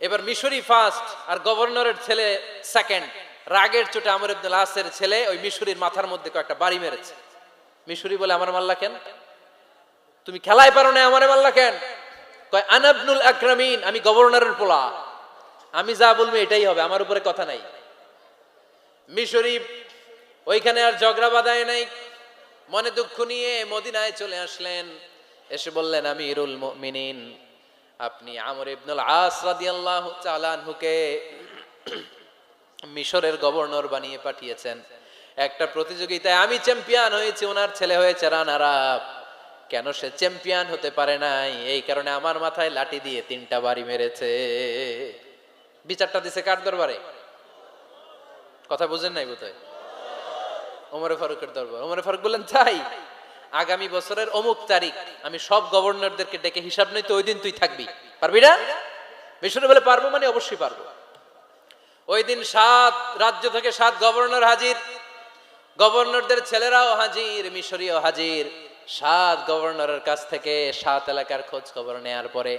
এবার মিশরি ফার্স্ট আর গভর্নরের ছেলে সেকেন্ড। রাগের চোটে আমর ইবনুল আসের ছেলে ওই মিশরির মাথার মধ্যে কয়েকটা বাড়ি মেরেছে। মিশরি বলে, আমার মাল্লা কেন? তুমি খেলায় পারো না আমার মাল্লা কেন? কয় আনাবনুল আকরামিন, আমি গভর্নরের পোলা। আমি যা বলব এটাই হবে, আমার উপরে কথা নাই। মিশরি ওইখানে আর ঝগড়া বাঁধায় নাই। মনে দুঃখ নিয়ে মদিনায় চলে আসলেন। এসে বললেন আমি ইরুল মিনিন আপনি আমর ইবনুল আস রাদিয়াল্লাহু তাআলা আনহুকে মিশরের গভর্নর বানিয়ে পাঠিয়েছেন। একটা প্রতিযোগিতায় আমি চ্যাম্পিয়ন হয়েছি, ওনার ছেলে হয়েছে রানার কেন সে চ্যাম্পিয়ন হতে পারে নাই? এই কারণে আমার মাথায় লাঠি দিয়ে তিনটা বাড়ি মেরেছে। বিচারটা দিছে কার দরবারে? কথা বুঝেন নাই বোধ হয় ওমরে ফারুকের দরবার। ওমরে ফারুক বললেন, তাই? আগামী বছরের অমুক তারিখ, আমি সব গভর্নরদেরকে ডেকে হিসাব নেই তো ওই দিন তুই থাকবি। পারবি না? মিশরে বলে পারব মানে অবশ্যই পারব। ওই দিন সাত রাজ্য থেকে সাত গভর্নর হাজির। গভর্নরদের ছেলেরাও হাজির, মিশরীয় হাজির। সাত গভর্নরের কাছ থেকে সাত এলাকার খোঁজ খবর নেয়ার পরে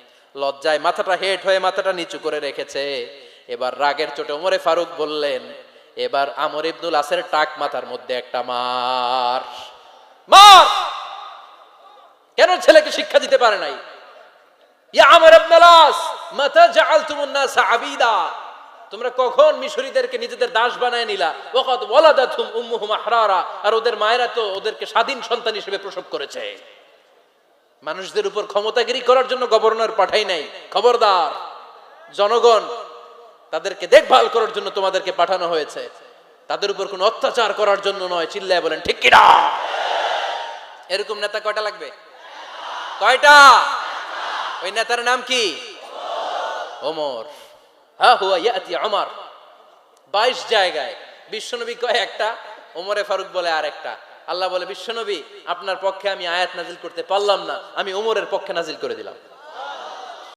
লজ্জায় মাথাটা হেট হয়ে মাথাটা নিচু করে রেখেছে। এবার রাগের চোটে ওমরে ফারুক বললেন, এবার আমর ইবনুল আসের টাক মাথার মধ্যে একটা মার। মার! কেন ছেলেকে শিক্ষা দিতে পারে নাই? তোমরা কখন মিশরীদেরকে নিজেদের দাস বানায় নিলা? আর ওদের মায়েরা তো ওদেরকে স্বাধীন সন্তান হিসেবে প্রসব করেছে। মানুষদের উপর ক্ষমতাগিরি করার জন্য গভর্নর পাঠাই নাই। খবরদার, জনগণ, তাদেরকে দেখভাল করার জন্য তোমাদেরকে পাঠানো হয়েছে। তাদের উপর কোনো অত্যাচার করার জন্য নয়, চিল্লায় বলেন, ঠিক কিনা? এরকম নেতা কয়টা লাগবে? কয়টা? ওই নেতার নাম কি? ওমর। হ্যাঁ হুয়া ইয়াতি আমার বাইশ জায়গায়, বিশ্বনবী কয় একটা, ওমরে ফারুক বলে আর একটা আল্লাহ বলে, বিশ্বনবী, আপনার পক্ষে আমি আয়াত নাজিল করতে পারলাম না। আমি ওমরের পক্ষে নাজিল করে দিলাম।